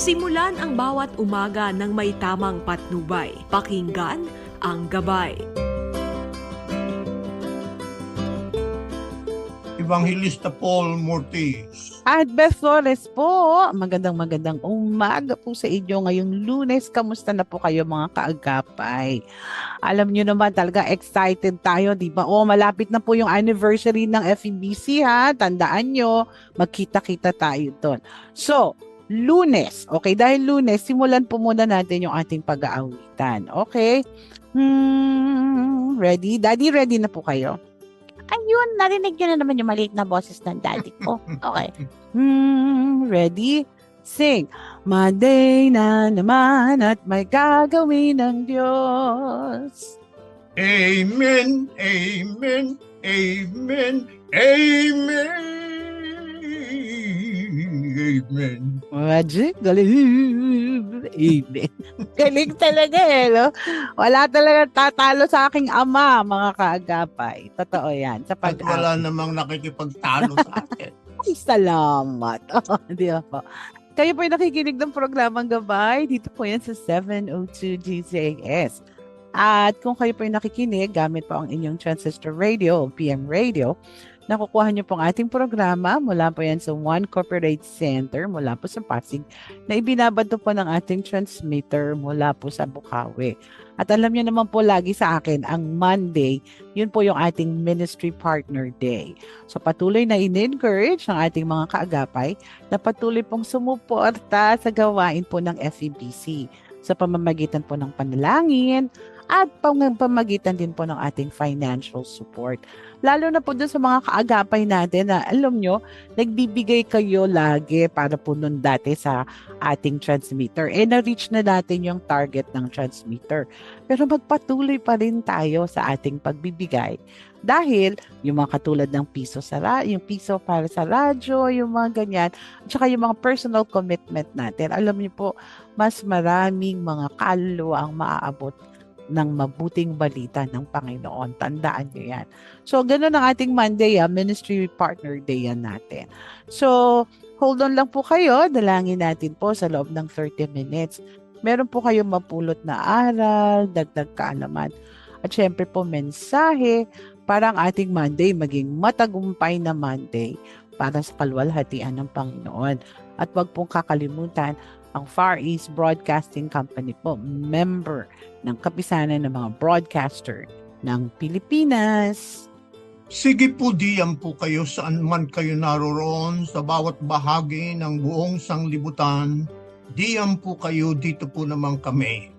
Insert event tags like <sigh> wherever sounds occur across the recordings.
Simulan ang bawat umaga ng may tamang patnubay. Pakinggan ang gabay. Evangelista Paul Mortiz. At Beth Flores po, magandang magandang umaga po sa inyo ngayong lunes. Kamusta na po kayo mga kaagapay? Alam nyo naman talaga excited tayo, di ba? O malapit na po yung anniversary ng FEBC ha. Tandaan nyo, magkita-kita tayo doon. So, lunes. Okay, dahil lunes, simulan po muna natin yung ating pag-aawitan. Okay? Hmm, ready? Daddy, ready na po kayo? Ayun, narinig nyo na naman yung maliit na boses ng daddy ko. <laughs> Okay. Hmm, ready? Sing. Monday na naman at may gagawin ng Diyos. Amen, amen, amen, amen. Amen. Magic. Galing. Amen. <laughs> Galing talaga eh, no? Wala talaga tatalo sa aking ama, mga kaagapay. Totoo yan. Sa At pag wala namang nakikipagtalo sa akin. <laughs> Ay, salamat. <laughs> Di ba? Kayo po yung nakikinig ng programang gabay. Dito po yan sa 702 GCAS. At kung kayo po yung nakikinig, gamit po ang inyong transistor radio o PM radio, nakukuha niyo pong ating programa mula po yan sa One Corporate Center mula po sa Pasig na ibinabato po ng ating transmitter mula po sa Bukawi. At alam niyo naman po lagi sa akin, ang Monday, yun po yung ating Ministry Partner Day. So patuloy na in-encourage ang ating mga kaagapay na patuloy pong sumuporta sa gawain po ng FEBC sa pamamagitan po ng panalangin at pam- pamamagitan din po ng ating financial support. Lalo na po dun sa mga kaagapay natin na alam nyo, nagbibigay kayo lagi para po nun dati sa ating transmitter. Eh, na-reach na natin yung target ng transmitter. Pero magpatuloy pa rin tayo sa ating pagbibigay dahil yung mga katulad ng piso sa ra- yung piso para sa radyo, yung mga ganyan, at saka yung mga personal commitment natin. Alam niyo po, mas maraming mga kaluluwa ang maaabot ng mabuting balita ng Panginoon. Tandaan niyo yan. So, ganun ang ating Monday, ah, Ministry Partner Day yan natin. So, hold on lang po kayo. Dalangin natin po sa loob ng 30 minutes. Meron po kayong mapulot na aral, dagdag kaalaman. At syempre po, mensahe para ang ating Monday maging matagumpay na Monday para sa kalwalhatian ng Panginoon. At wag pong kakalimutan, ang Far East Broadcasting Company po, member ng kapisanan ng mga broadcaster ng Pilipinas. Sige po diyan po kayo saan man kayo naroroon sa bawat bahagi ng buong sanglibutan. Diyan po kayo, dito po naman kami.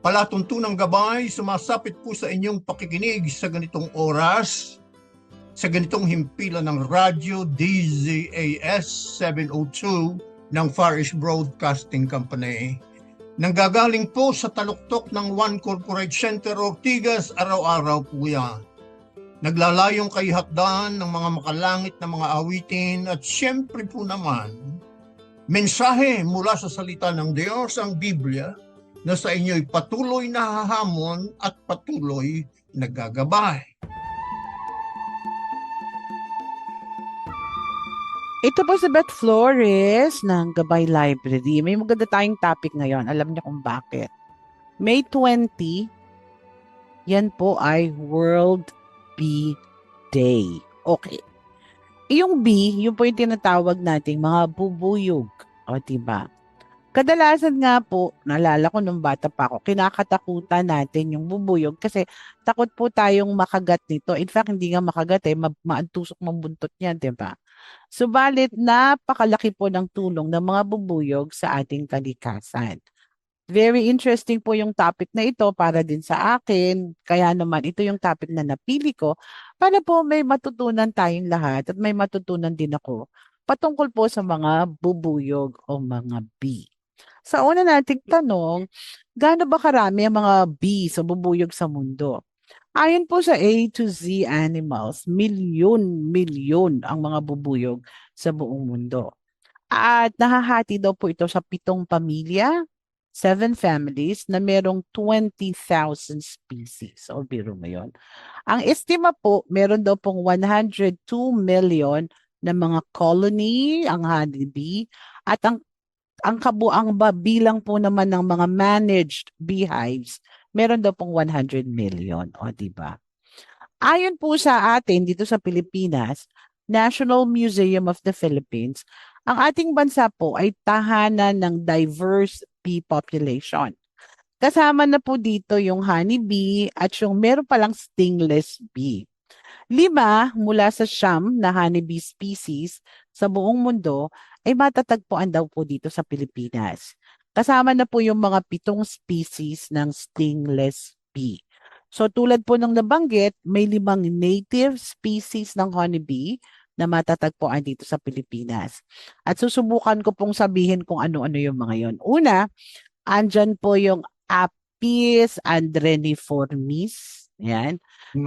Palatuntunang gabay, sumasapit po sa inyong pakikinig sa ganitong oras, sa ganitong himpilan ng radyo DZAS 702 ng Far East Broadcasting Company. Nanggagaling po sa taluktok ng One Corporate Center Ortigas, araw-araw po yan. Naglalayong kay hakdan ng mga makalangit na mga awitin at siyempre po naman, mensahe mula sa salita ng Diyos, ang Biblia, na sa inyo'y patuloy na hahamon at patuloy nagagabay. Ito po si Beth Flores ng Gabay Library. May maganda tayong topic ngayon. Alam niyo kung bakit. May 20, yan po ay World Bee Day. Okay. Yung bee, yun po yung tinatawag nating mga bubuyog. O, diba? Kadalasan nga po, naalala ko nung bata pa ako, kinakatakutan natin yung bubuyog kasi takot po tayong makagat nito. In fact, hindi nga makagat eh, ma- maantusok ng buntot niya, di ba? Subalit, napakalaki po ng tulong ng mga bubuyog sa ating kalikasan. Very interesting po yung topic na ito para din sa akin. Kaya naman, ito yung topic na napili ko para po may matutunan tayong lahat at may matutunan din ako patungkol po sa mga bubuyog o mga bee. Sa una nating tanong, gaano ba karami ang mga bees o bubuyog sa mundo? Ayon po sa A to Z Animals, milyon-milyon ang mga bubuyog sa buong mundo. At nahahati daw po ito sa pitong pamilya, seven families na merong 20,000 species. O biro mo yun. Ang estima po, meron daw pong 102 million na mga colony, ang honeybee, at ang ang kabuang ba bilang po naman ng mga managed beehives, meron daw pong 100 million. O, di ba? Ayon po sa atin dito sa Pilipinas, National Museum of the Philippines, ang ating bansa po ay tahanan ng diverse bee population. Kasama na po dito yung honeybee at yung meron palang stingless bee. Lima mula sa siyam na honeybee species sa buong mundo ay matatagpuan daw po dito sa Pilipinas. Kasama na po yung mga pitong species ng stingless bee. So tulad po ng nabanggit, may limang native species ng honeybee na matatagpuan dito sa Pilipinas. At susubukan ko pong sabihin kung ano-ano yung mga yon. Una, andyan po yung Apis andreniformis. Yan.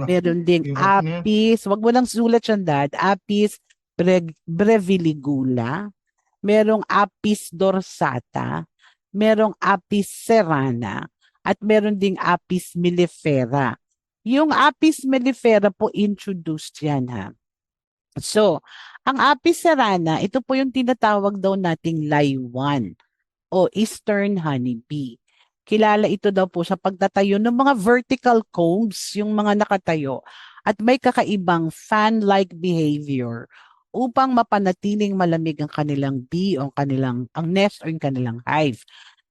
Meron ding? Apis, wag mo nang sulat yan, Dad. Apis bre- breviligula. Merong Apis dorsata. Merong Apis serrana. At meron ding Apis mellifera. Yung Apis mellifera po introduced yan ha. So, ang Apis serrana, ito po yung tinatawag daw nating laywan o eastern honeybee. Kilala ito daw po sa pagtatayo ng mga vertical combs, yung mga nakatayo, at may kakaibang fan-like behavior upang mapanatiling malamig ang kanilang bee o ang kanilang ang nest o yung kanilang hive.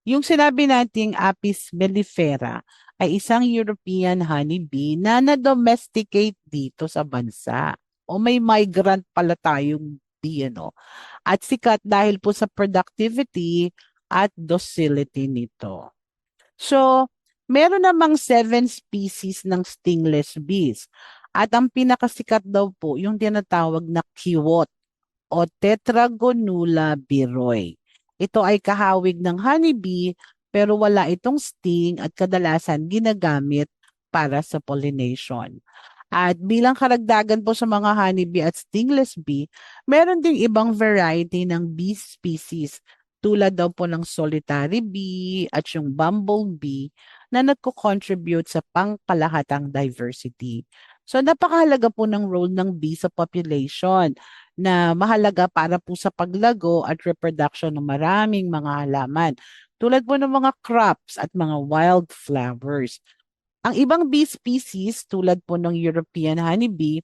Yung sinabi nating Apis mellifera ay isang European honeybee na na-domesticate dito sa bansa. O may migrant pala tayong bee, ano? At sikat dahil po sa productivity at docility nito. So, meron namang seven species ng stingless bees. At ang pinakasikat daw po, yung tinatawag na kiwot o Tetragonula biroi. Ito ay kahawig ng honeybee pero wala itong sting at kadalasan ginagamit para sa pollination. At bilang karagdagan po sa mga honeybee at stingless bee, meron ding ibang variety ng bee species tulad daw po ng solitary bee at yung bumblebee na nagko-contribute sa pangkalahatang diversity. So napakahalaga po ng role ng bee sa population na mahalaga para po sa paglago at reproduction ng maraming mga halaman tulad po ng mga crops at mga wildflowers. Ang ibang bee species tulad po ng European honeybee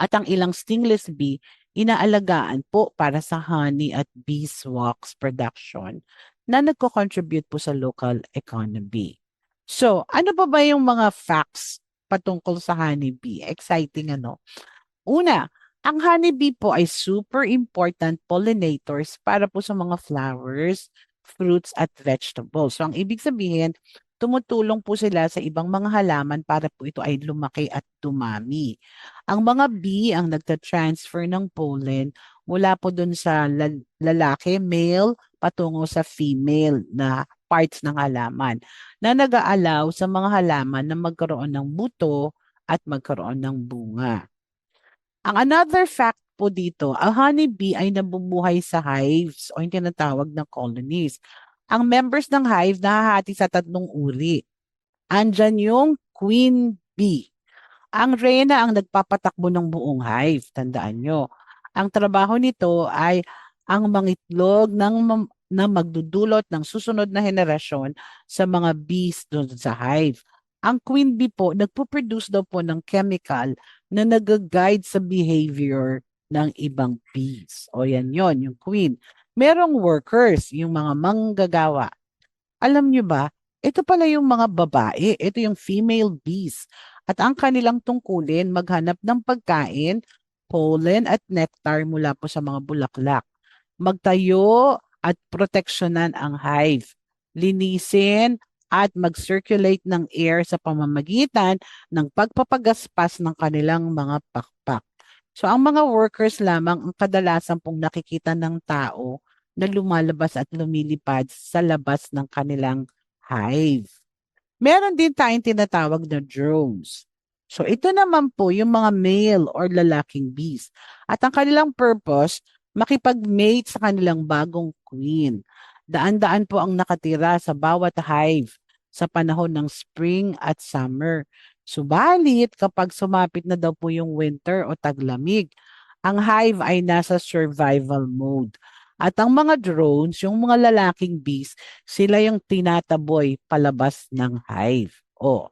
at ang ilang stingless bee inaalagaan po para sa honey at beeswax production na nagko-contribute po sa local economy. So, ano pa ba yung mga facts patungkol sa honeybee? Exciting ano? Una, ang honeybee po ay super important pollinators para po sa mga flowers, fruits at vegetables. So, ang ibig sabihin, tumutulong po sila sa ibang mga halaman para po ito ay lumaki at dumami. Ang mga bee ang nagta-transfer ng pollen mula po dun sa lal- lalaki, male, patungo sa female na parts ng halaman na nag-aalaw sa mga halaman na magkaroon ng buto at magkaroon ng bunga. Ang another fact po dito, ang honeybee ay nabubuhay sa hives o yung tinatawag na colonies. Ang members ng hive nahahati sa tatlong uri. Andyan yung queen bee. Ang reyna ang nagpapatakbo ng buong hive. Tandaan nyo. Ang trabaho nito ay ang mangitlog ng na magdudulot ng susunod na henerasyon sa mga bees doon sa hive. Ang queen bee po, nagpo-produce daw po ng chemical na nag-guide sa behavior ng ibang bees. O yan yon yung queen. Merong workers, yung mga manggagawa. Alam nyo ba, ito pala yung mga babae, ito yung female bees. At ang kanilang tungkulin, maghanap ng pagkain, pollen at nectar mula po sa mga bulaklak. Magtayo at proteksyonan ang hive. Linisin at mag-circulate ng air sa pamamagitan ng pagpapagaspas ng kanilang mga pakpak. So ang mga workers lamang ang kadalasan pong nakikita ng tao na lumalabas at lumilipad sa labas ng kanilang hive. Meron din tayong tinatawag na drones. So ito naman po yung mga male or lalaking bees. At ang kanilang purpose, makipag-mate sa kanilang bagong queen. Daan-daan po ang nakatira sa bawat hive sa panahon ng spring at summer. Subalit, kapag sumapit na daw po yung winter o taglamig, ang hive ay nasa survival mode. At ang mga drones, yung mga lalaking bees, sila yung tinataboy palabas ng hive. Oh.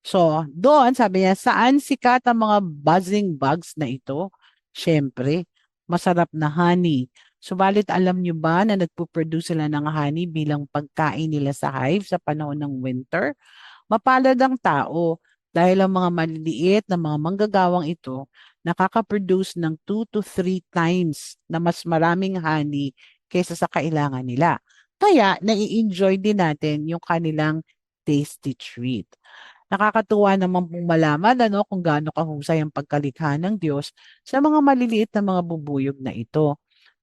So, doon sabi niya, saan sikat ang mga buzzing bugs na ito? Siyempre, masarap na honey. Subalit alam niyo ba na nagpo-produce sila ng honey bilang pagkain nila sa hive sa panahon ng winter? Mapalad ang tao dahil ang mga maliliit na mga manggagawang ito nakaka-produce ng 2 to 3 times na mas maraming honey kaysa sa kailangan nila. Kaya nai-enjoy din natin yung kanilang tasty treat. Nakakatuwa naman pong malaman ano, kung gaano kahusay ang pagkalikha ng Diyos sa mga maliliit na mga bubuyog na ito.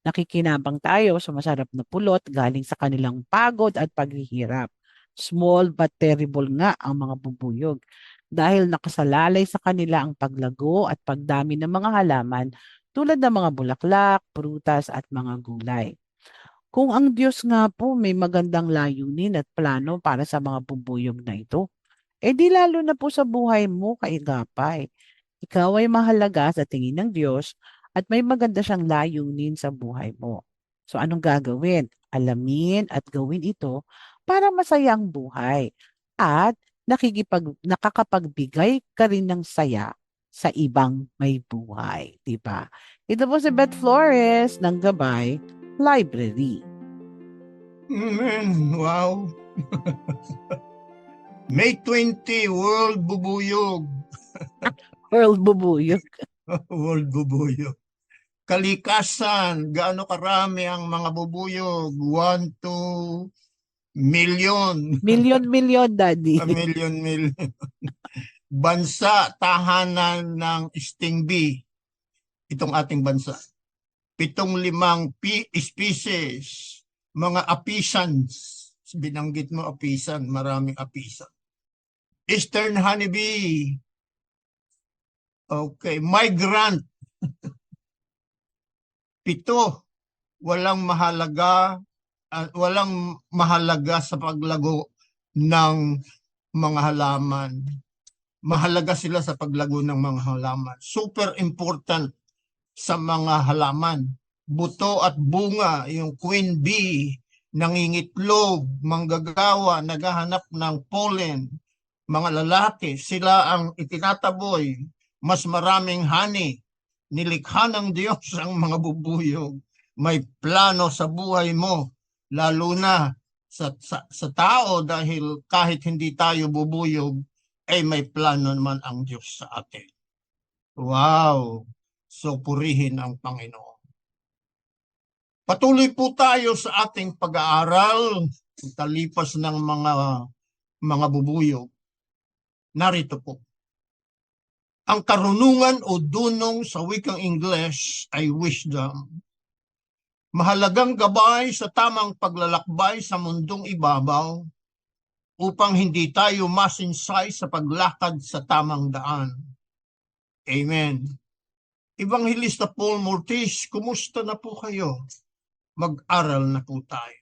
Nakikinabang tayo sa masarap na pulot galing sa kanilang pagod at paghihirap. Small but terrible nga ang mga bubuyog dahil nakasalalay sa kanila ang paglago at pagdami ng mga halaman tulad ng mga bulaklak, prutas at mga gulay. Kung ang Diyos nga po may magandang layunin at plano para sa mga bubuyog na ito, eh di lalo na po sa buhay mo, kaigapay. Ikaw ay mahalaga sa tingin ng Diyos at may maganda siyang layunin sa buhay mo. So anong gagawin? Alamin at gawin ito para masaya ang buhay at nakikipag, nakakapagbigay ka rin ng saya sa ibang may buhay. Diba? Ito po si Beth Flores ng Gabay Library. Amen. Wow. <laughs> May 20, World Bubuyog. Earl <laughs> Bubuyog. World Bubuyog. <laughs> Kalikasan, gaano karami ang mga bubuyog? 1 to million. Million-million, Daddy. A <laughs> million, million. bansa, tahanan ng sting bee. Itong ating bansa. Pitong limang species. Mga apisans. Binanggit mo apisan, maraming apisan. Eastern honeybee. Okay, migrant. <laughs> Pito, walang mahalaga at walang mahalaga sa paglago ng mga halaman. Mahalaga sila sa paglago ng mga halaman. Super important sa mga halaman. Buto at bunga, yung queen bee, nangingitlog, manggagawa, naghahanap ng pollen, mga lalaki, sila ang itinataboy, mas maraming honey, nilikha ng Diyos ang mga bubuyog. May plano sa buhay mo, lalo na sa, sa, sa tao dahil kahit hindi tayo bubuyog, ay may plano naman ang Diyos sa atin. Wow! So purihin ang Panginoon. Patuloy po tayo sa ating pag-aaral talipas ng mga mga bubuyog. Narito po. Ang karunungan o dunong sa wikang Ingles ay wisdom. Mahalagang gabay sa tamang paglalakbay sa mundong ibabaw upang hindi tayo masinsay sa paglakad sa tamang daan. Amen. Evangelista Paul Mortis, kumusta na po kayo? Mag-aral na po tayo.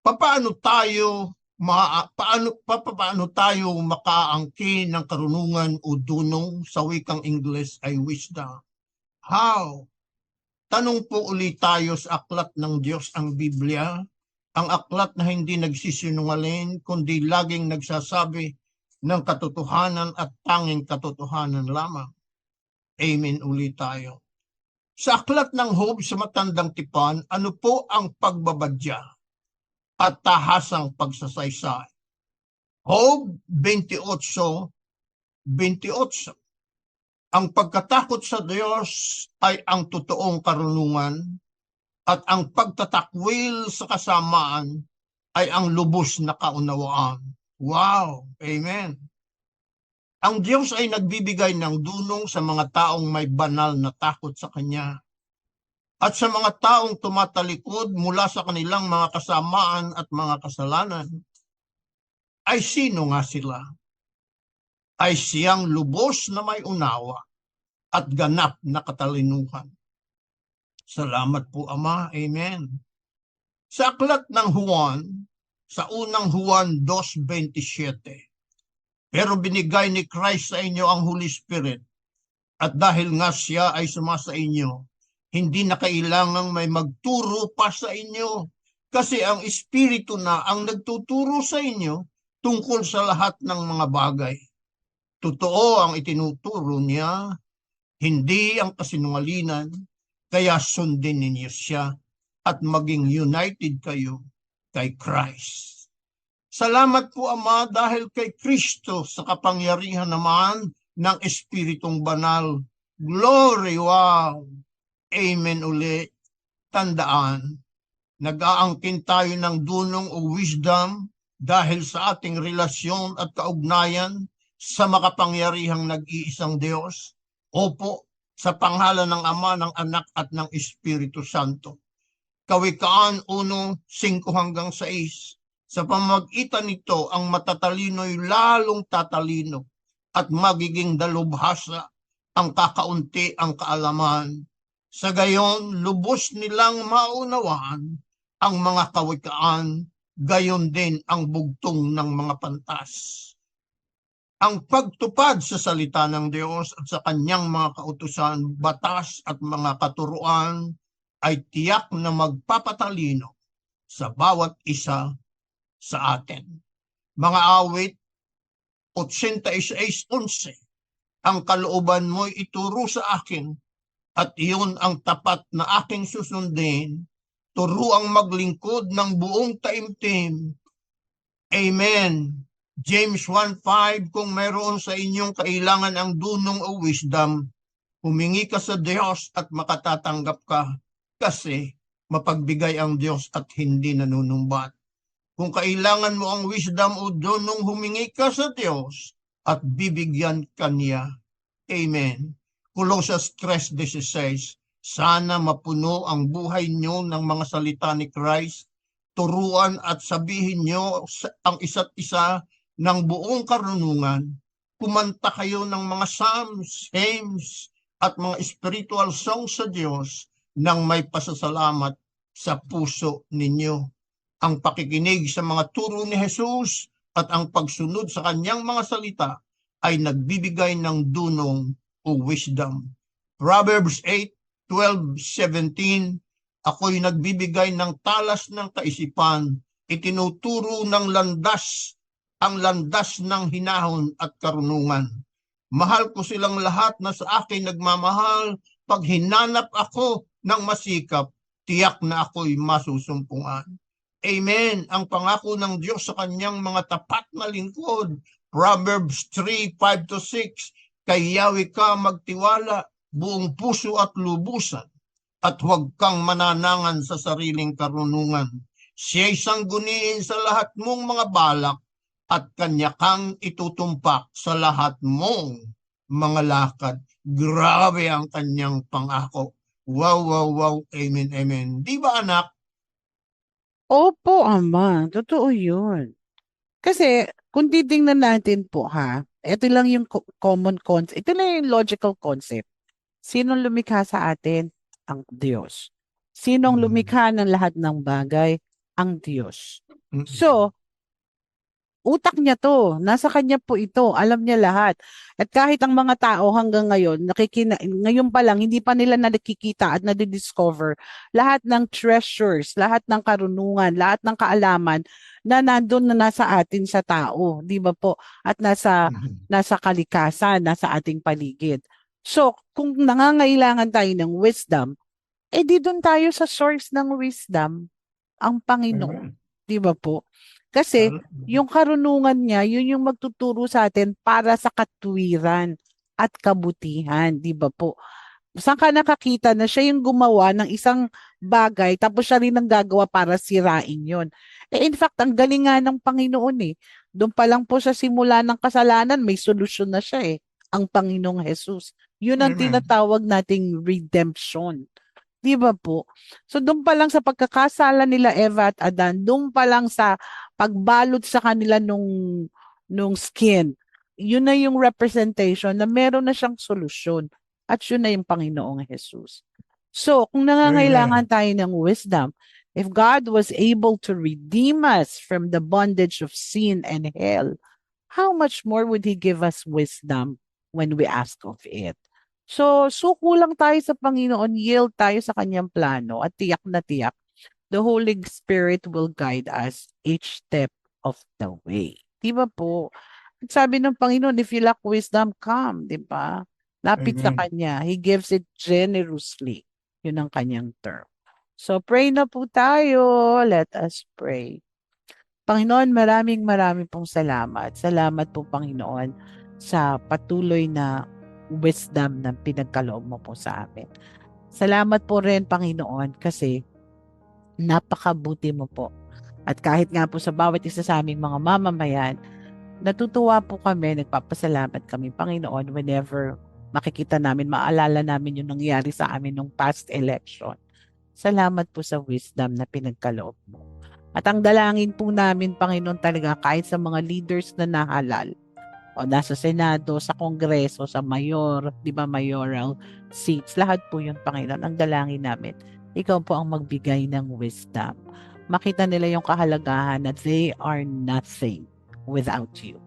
Paano tayo ma paano pa, paano tayo makaangkin ng karunungan o dunong sa wikang Ingles ay wisdom? How? Tanong po ulit tayo sa aklat ng Diyos ang Biblia, ang aklat na hindi nagsisinungaling kundi laging nagsasabi ng katotohanan at tanging katotohanan lamang. Amen ulit tayo. Sa aklat ng Hope sa Matandang Tipan, ano po ang pagbabadya at tahasang pagsasaysay? Hope 28, 28. Ang pagkatakot sa Diyos ay ang totoong karunungan at ang pagtatakwil sa kasamaan ay ang lubos na kaunawaan. Wow! Amen! Ang Diyos ay nagbibigay ng dunong sa mga taong may banal na takot sa Kanya at sa mga taong tumatalikod mula sa kanilang mga kasamaan at mga kasalanan. Ay sino nga sila? Ay siyang lubos na may unawa at ganap na katalinuhan. Salamat po Ama. Amen. Sa aklat ng Juan, sa unang Juan 2.27, pero binigay ni Christ sa inyo ang Holy Spirit at dahil nga siya ay sumasa inyo, Hindi na kailangang may magturo pa sa inyo kasi ang Espiritu na ang nagtuturo sa inyo tungkol sa lahat ng mga bagay. Totoo ang itinuturo niya, hindi ang kasinungalingan, kaya sundin ninyo siya at maging united kayo kay Christ. Salamat po Ama dahil kay Kristo sa kapangyarihan naman ng Espiritong Banal. Glory, wow! Amen ulit. Tandaan, nag-aangkin tayo ng dunong o wisdom dahil sa ating relasyon at kaugnayan sa makapangyarihang nag-iisang Diyos. Opo, sa pangalan ng Ama, ng Anak at ng Espiritu Santo. Kawikaan 1, 5 hanggang 6. Sa pamagitan nito, ang matatalino'y lalong tatalino at magiging dalubhasa ang kakaunti ang kaalaman. Sa gayon, lubos nilang maunawaan ang mga kawikaan, gayon din ang bugtong ng mga pantas. Ang pagtupad sa salita ng Diyos at sa kanyang mga kautusan, batas at mga katuruan ay tiyak na magpapatalino sa bawat isa sa atin. Mga awit 86.11 Ang kalooban mo'y ituro sa akin at iyon ang tapat na aking susundin. Turuang maglingkod ng buong taimtim. Amen. James 1.5 Kung mayroon sa inyong kailangan ang dunong o wisdom, humingi ka sa Diyos at makatatanggap ka kasi mapagbigay ang Diyos at hindi nanunumbat. Kung kailangan mo ang wisdom o dunong humingi ka sa Diyos at bibigyan ka niya. Amen. Colossians 3.16 Sana mapuno ang buhay nyo ng mga salita ni Christ. Turuan at sabihin nyo ang isa't isa ng buong karunungan. Kumanta kayo ng mga psalms, hymns, at mga spiritual songs sa Diyos nang may pasasalamat sa puso ninyo. Ang pakikinig sa mga turo ni Jesus at ang pagsunod sa kanyang mga salita ay nagbibigay ng dunong o wisdom. Proverbs 8, 12, 17, Ako'y nagbibigay ng talas ng kaisipan, itinuturo ng landas, ang landas ng hinahon at karunungan. Mahal ko silang lahat na sa akin nagmamahal, pag hinanap ako ng masikap, tiyak na ako'y masusumpungan. Amen. Ang pangako ng Diyos sa kanyang mga tapat na lingkod. Proverbs 3, 5 to 6. Kay Yahweh ka magtiwala, buong puso at lubusan, at huwag kang mananangan sa sariling karunungan. Siya'y sangguniin sa lahat mong mga balak, at kanya kang itutumpak sa lahat mong mga lakad. Grabe ang kanyang pangako. Wow, wow, wow. Amen, amen. Di ba anak? Opo, Ama. Totoo yun. Kasi, kung titingnan natin po ha, ito lang yung co- common concept. Ito lang yung logical concept. Sinong lumikha sa atin? Ang Diyos. Sinong Mm. lumikha ng lahat ng bagay? Ang Diyos. So, utak niya to. Nasa kanya po ito. Alam niya lahat. At kahit ang mga tao hanggang ngayon, nakikina, ngayon pa lang, hindi pa nila nakikita at nadidiscover lahat ng treasures, lahat ng karunungan, lahat ng kaalaman na nandun na nasa atin sa tao. Di ba po? At nasa nasa kalikasan, nasa ating paligid. So, kung nangangailangan tayo ng wisdom, eh di doon tayo sa source ng wisdom, ang Panginoon. Di ba po? Kasi yung karunungan niya, yun yung magtuturo sa atin para sa katwiran at kabutihan, di ba po? Saan ka nakakita na siya yung gumawa ng isang bagay tapos siya rin ang gagawa para sirain yon. Eh in fact, ang galing nga ng Panginoon eh. Doon pa lang po sa simula ng kasalanan, may solusyon na siya eh. Ang Panginoong Jesus. Yun ang Amen. tinatawag nating redemption. Di ba po? So doon pa lang sa pagkakasala nila Eva at Adan, doon pa lang sa pagbalot sa kanila nung nung skin, yun na yung representation na meron na siyang solusyon. At yun na yung Panginoong Jesus. So, kung nangangailangan tayo ng wisdom, if God was able to redeem us from the bondage of sin and hell, how much more would He give us wisdom when we ask of it? So, suko lang tayo sa Panginoon, yield tayo sa kanyang plano at tiyak na tiyak, the Holy Spirit will guide us each step of the way. Di ba po? At sabi ng Panginoon, if you lack wisdom, come, di ba? Lapit sa Amen. Kanya. He gives it generously. Yun ang kanyang term. So, pray na po tayo. Let us pray. Panginoon, maraming maraming pong salamat. Salamat po, Panginoon, sa patuloy na wisdom na pinagkaloob mo po sa amin. Salamat po rin, Panginoon, kasi napakabuti mo po. At kahit nga po sa bawat isa sa aming mga mamamayan, natutuwa po kami, nagpapasalamat kami, Panginoon, whenever makikita namin, maalala namin yung nangyari sa amin nung past election. Salamat po sa wisdom na pinagkaloob mo. At ang dalangin po namin, Panginoon, talaga kahit sa mga leaders na nahalal, o nasa Senado, sa Kongreso, sa Mayor, di ba, mayoral seats, lahat po yun, Panginoon, ang dalangin namin. Ikaw po ang magbigay ng wisdom. Makita nila yung kahalagahan na they are nothing without you.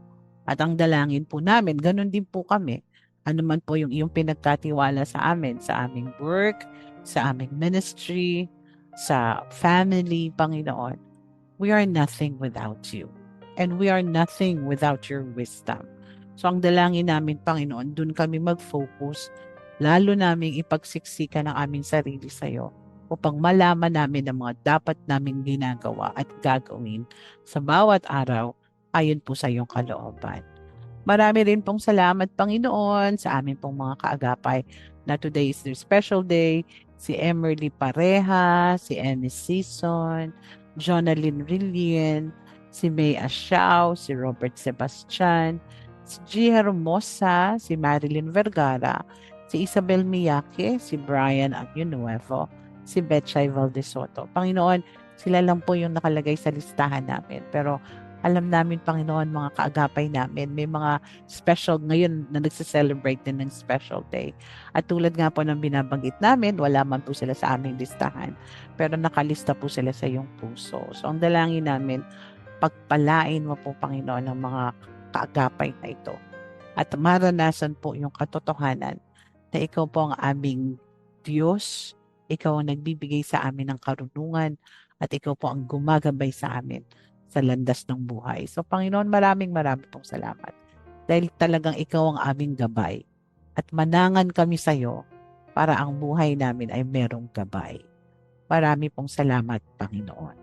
At ang dalangin po namin, ganun din po kami. Ano man po yung iyong pinagkatiwala sa amin, sa aming work, sa aming ministry, sa family, Panginoon. We are nothing without you. And we are nothing without your wisdom. So ang dalangin namin, Panginoon, dun kami mag-focus, lalo naming ipagsiksikan ang aming sarili sa iyo upang malaman namin ang mga dapat naming ginagawa at gagawin sa bawat araw ayon po sa iyong kalooban. Marami rin pong salamat, Panginoon, sa amin pong mga kaagapay na today is their special day. Si Emerly Pareha, si Ennis Season, Jonalyn Rillian, si May Ashaw, si Robert Sebastian, si G. Hermosa, si Marilyn Vergara, si Isabel Miyake, si Brian Aguinuevo, si Betchay Valdesoto. Panginoon, sila lang po yung nakalagay sa listahan namin. Pero alam namin, Panginoon, mga kaagapay namin, may mga special ngayon na nagse-celebrate din ng special day. At tulad nga po ng binabanggit namin, wala man po sila sa aming listahan. Pero nakalista po sila sa iyong puso. So ang dalangin namin, pagpalain mo po, Panginoon, ng mga kaagapay na ito. At maranasan po yung katotohanan na ikaw po ang aming Diyos, ikaw ang nagbibigay sa amin ng karunungan, at ikaw po ang gumagabay sa amin sa landas ng buhay. So Panginoon, maraming maraming pong salamat. Dahil talagang ikaw ang aming gabay. At manangan kami sa iyo para ang buhay namin ay merong gabay. Marami pong salamat, Panginoon.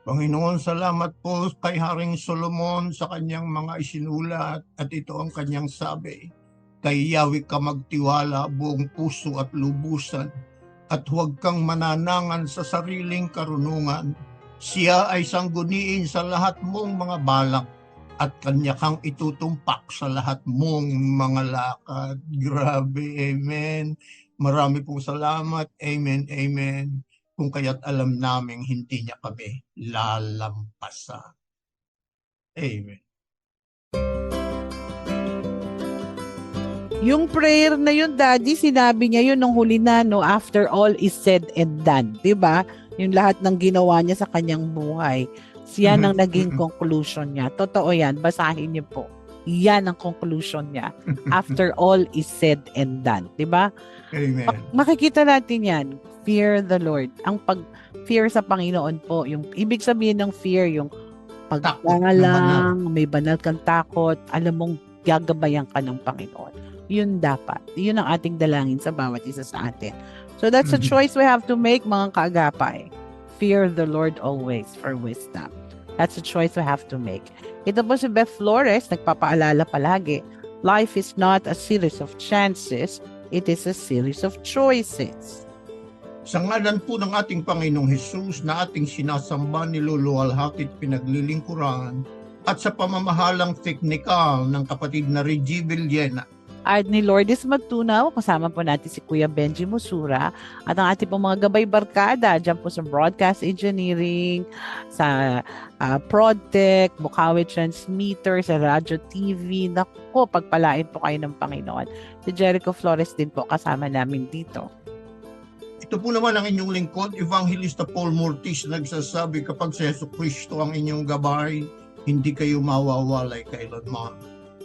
Panginoon, salamat po kay Haring Solomon sa kanyang mga isinulat at ito ang kanyang sabi. Kay Yahweh ka magtiwala buong puso at lubusan at huwag kang mananangan sa sariling karunungan. Siya ay sangguniin sa lahat mong mga balak at kanya kang itutumpak sa lahat mong mga lakad. Grabe, amen. Marami pong salamat. Amen, amen kung kaya't alam naming hindi niya kami lalampasan. Amen. Yung prayer na yun, Daddy, sinabi niya yun nung huli na, no, after all is said and done. 'Di ba? Yung lahat ng ginawa niya sa kanyang buhay. Siya Mhm, ang naging mhm. conclusion niya. Totoo yan. Basahin niyo po. Yan ang conclusion niya. <laughs> After all is said and done. 'Di ba? Amen. Mak- makikita natin yan. Fear the Lord. Ang pag-fear sa Panginoon po, yung ibig sabihin ng fear, yung pagkalang, may banal kang takot, alam mong gagabayan ka ng Panginoon. Yun dapat. Yun ang ating dalangin sa bawat isa sa atin. So that's a Mhm. choice we have to make, mga kaagapay. Fear the Lord always for wisdom. That's a choice we have to make. Ito po si Beth Flores, nagpapaalala palagi, life is not a series of chances, it is a series of choices. Sa ngalan po ng ating Panginoong Hesus na ating sinasamba, niluluwalhati at pinaglilingkuran at sa pamamahalang teknikal ng kapatid na Reggie Villena, At ni Lourdes Magtunaw, kasama po natin si Kuya Benji Musura at ang ating pong mga gabay barkada dyan po sa Broadcast Engineering, sa uh, ProdTech, Bukawi Transmitter, sa Radyo TV. Naku, pagpalain po kayo ng Panginoon. Si Jericho Flores din po kasama namin dito. Ito po naman ang inyong lingkod, Evangelista Paul Mortis, nagsasabi kapag sa Yeso Kristo ang inyong gabay, hindi kayo mawawalay kailanman.